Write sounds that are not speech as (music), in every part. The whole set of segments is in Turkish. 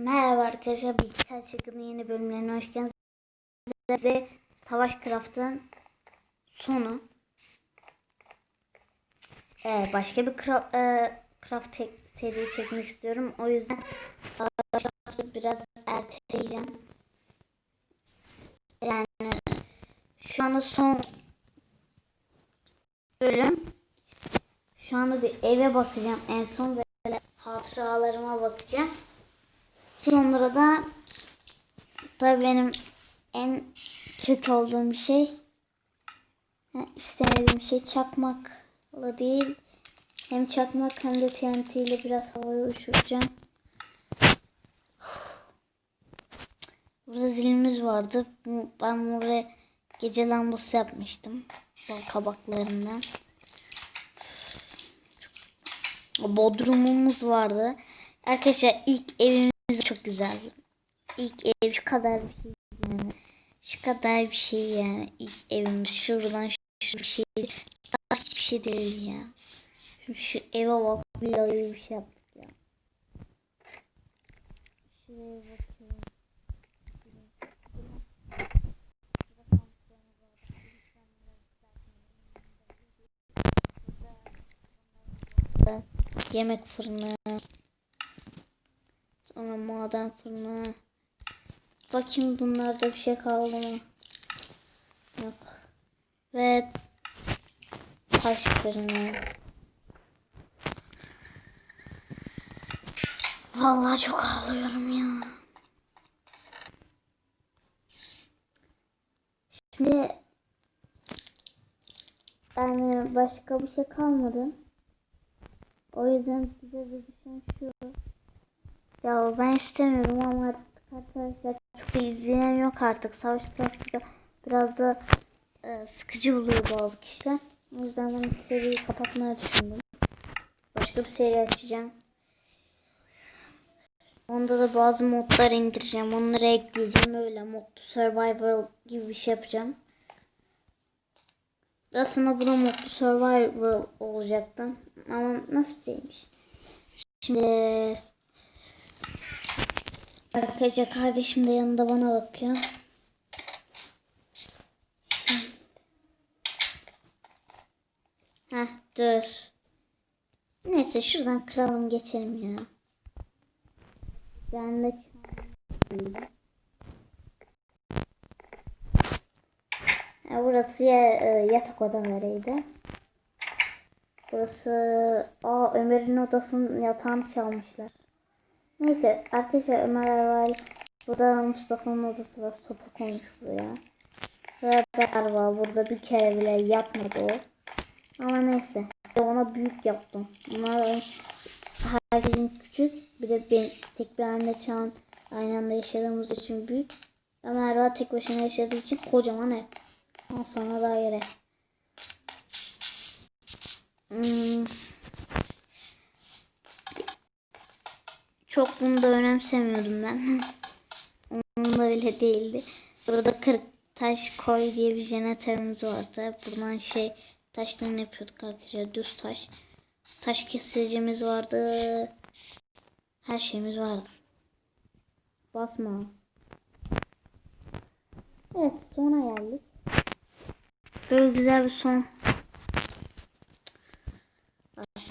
Merhaba arkadaşlar, Bilgisayar Çakı'nın yeni bölümlerine hoş geldiniz. Size Savaş Craft'ın sonu. Ee, başka bir craft, e, craft seri çekmek istiyorum. O yüzden Savaş Craft'ı biraz erteleyeceğim. Yani şu anda son bölüm. Şu anda bir eve bakacağım en son böyle hatıralarıma bakacağım. Sonra da tabii benim en kötü olduğum şey ha, istemediğim şey çakmakla değil. Hem çakmak hem de TNT ile biraz havaya uçuracağım. Burada zilimiz vardı. Ben buraya gece lambası yapmıştım. Kabaklarından. Bodrumumuz vardı. Arkadaşlar ilk evimiz çok güzeldi. İlk ev şu kadar bir şey yani. Şu kadar bir şey yani. İlk evimiz şuradan şu bir şey. Daha hiçbir şey değil ya. Şu, şu eve bak bir şey yaptık ya. Şuraya bakıyorum. Yemek fırını. Maden fırını. Bakayım bunlarda bir şey kaldı mı? Yok. Ve taş fırını. Vallahi çok ağlıyorum ya. Şimdi yani başka bir şey kalmadı. O yüzden size bir düşen şu. Ya ben istemiyorum ama arkadaşlar çok izleyen yok artık. Savaş Craft'ta biraz da e, sıkıcı buluyor bazı kişiler. O yüzden ben seriyi kapatmaya düşündüm. Başka bir seri açacağım. Onda da bazı modlar indireceğim. Onları ekleyeceğim. Öyle mod survival gibi bir şey yapacağım. Aslında bu da modlu survival olacaktı. Ama nasıl değilmiş. Şimdi Arkadaşlar kardeşim de yanında bana bakıyor. Heh dur. Neyse şuradan kıralım geçelim ya. Ben de ya burası ya, e, yatak odalarıydı. Burası aa Ömer'in odasının yatağını çalmışlar. Neyse arkadaşlar Ömer Erval burada Mustafa'nın odası var koymuş buraya. Ve Ber var burada bir kere bile yapmadı o. Ama neyse ona büyük yaptım. Bunlar herkesin küçük bir de ben tek bir anne çağın aynı anda yaşadığımız için büyük. Ömer Erval tek başına yaşadığı için kocaman ev. Al sana daire. Hmm. Çok bunu da önemsemiyordum ben. (laughs) Onunla öyle değildi. Burada 40 taş koy diye bir jeneratörümüz vardı. Buradan şey taşlarını yapıyorduk arkadaşlar. Düz taş. Taş kesicimiz vardı. Her şeyimiz vardı. Basma. Evet sona geldik. Böyle güzel bir son.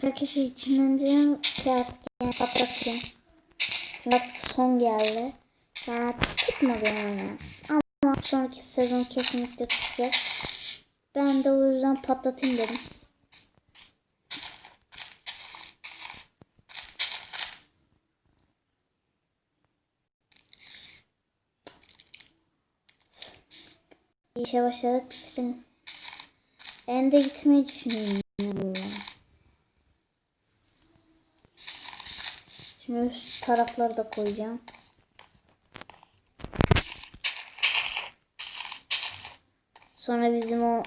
Arkadaşlar içinden diyorum ki artık yani patlatayım. Artık son geldi. Artık çıkmadı yani. Ama sonraki sezon kesinlikle çıkacak. Ben de o yüzden patlatayım dedim. İşe başladık. Ben de gitmeyi düşünüyorum. Yani. Şimdi üst tarafları da koyacağım. Sonra bizim o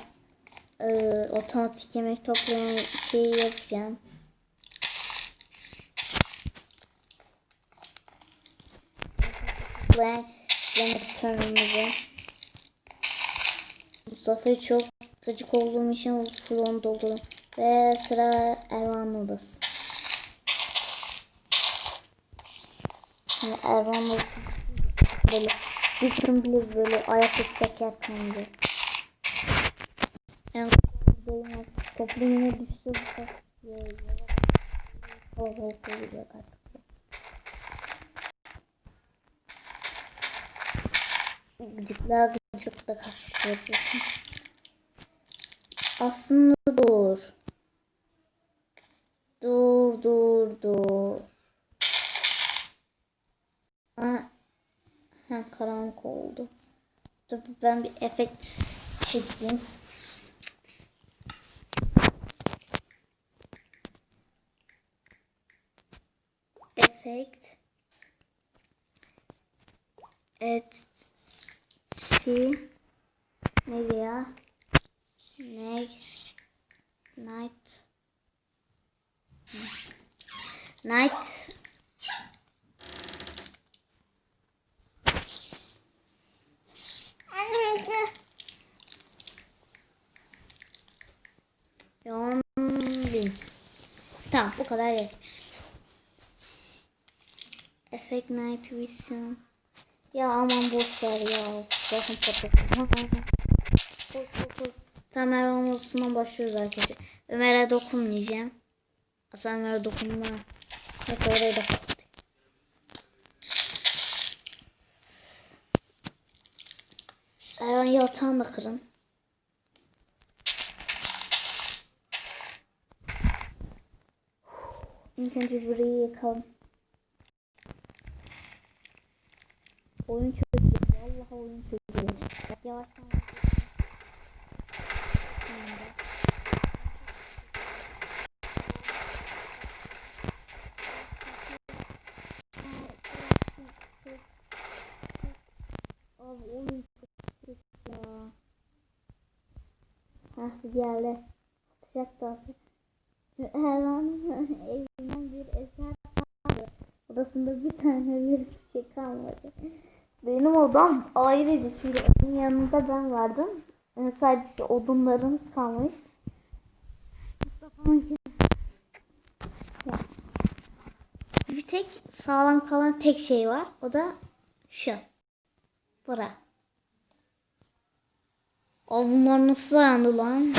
e, otomatik yemek toplayan şeyi yapacağım. Toplayan yemek törnümüzü. Mustafa'yı çok gıcık olduğum için full onu doldurdum. Ve sıra Ervan'ın odası. Şimdi Erman'la böyle bir gün bile böyle ayaküstü teker kandı. Yani böyle toplu yine düştü bu hava koyuyor artık. Gıcıklar gıcıkla karşı. Aslında dur. Dur dur dur. Ha, ha karanlık oldu. Dur ben bir efekt çekeyim. Efekt. Evet. Şey. Neydi ya? Ne? Night. Night. Bin. Tamam bu kadar yeter. Effect Night Vision. Ya aman boş ver ya. Koy, koy. Tamam Erman odasından başlıyoruz arkadaşlar. Ömer'e dokunmayacağım. Aslında Ömer'e dokunma. Hep orayı da. Erman yatağını kırın. İlk önce burayı yakalım. Oyun çözüyor. Vallahi oyun çözüyor. Bak yavaştan. Oyun çok ya. Hah geldi. Sıcak da Şu Erman'ın (laughs) evinden bir eser kaldı. Odasında bir tane bir şey kalmadı. Benim odam ayrıca çünkü onun yanında ben vardım. Yani sadece odunlarımız kalmış. Bir tek sağlam kalan tek şey var. O da şu. Bura. O bunlar nasıl dayandı lan?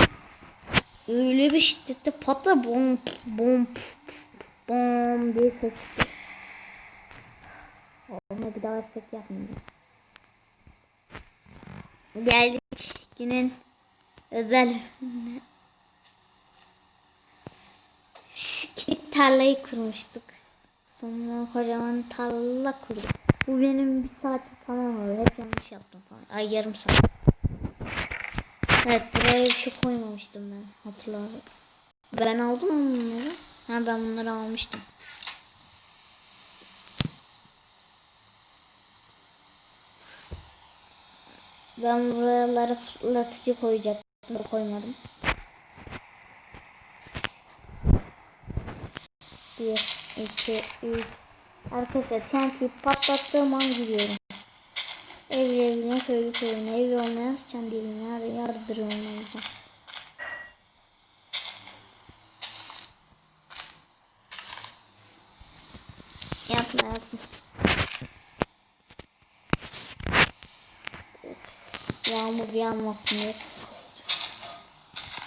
Öyle bir şiddette patla bom bom bom diye ses çıktı. Ona bir daha efekt yapmayacağım. Geldik günün özel Şu tarlayı kurmuştuk. Sonra kocaman tarla kurduk. Bu benim bir saat falan oldu. Hep yanlış yaptım falan. Ay yarım saat. Evet buraya bir şey koymamıştım ben. Hatırladım. Ben aldım mı bunları? Ha ben bunları almıştım. Ben buralara fırlatıcı koyacaktım. Koymadım. Bir, iki, üç. Arkadaşlar TNT'yi patlattığım an gidiyorum. Ev evine köylü köyüne evi olmayan sıçan diline yüzden. Yapma yapma. Yağmur yağmasın diye.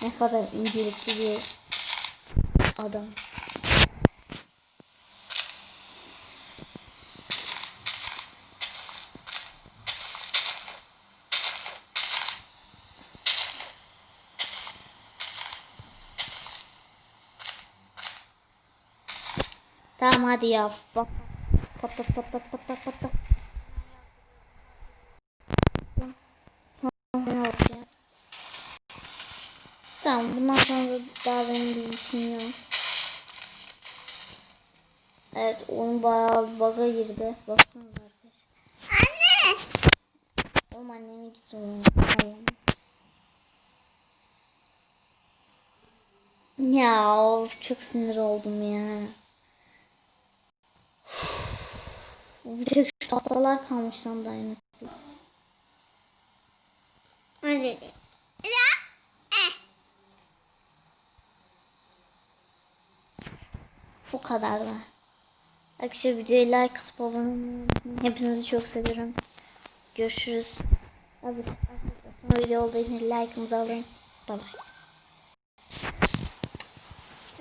Ne kadar incelikli bir adam. Tamam hadi ya. Bak. Pat pat pat pat pat pat pat pat. Tamam bundan sonra daha benim bir işim yok. Evet onun bayağı bug'a girdi. Baksanıza arkadaşlar. Anne! Oğlum annene git. Hayır. Ya of, çok sinir oldum ya. Bir tek şu tahtalar kalmış lan dayanıklı. Hadi. O kadar da. Arkadaşlar videoyu like atıp abone olmayı. Hepinizi çok seviyorum. Görüşürüz. Abi video olduğu için like'ınızı alın. Bye bye.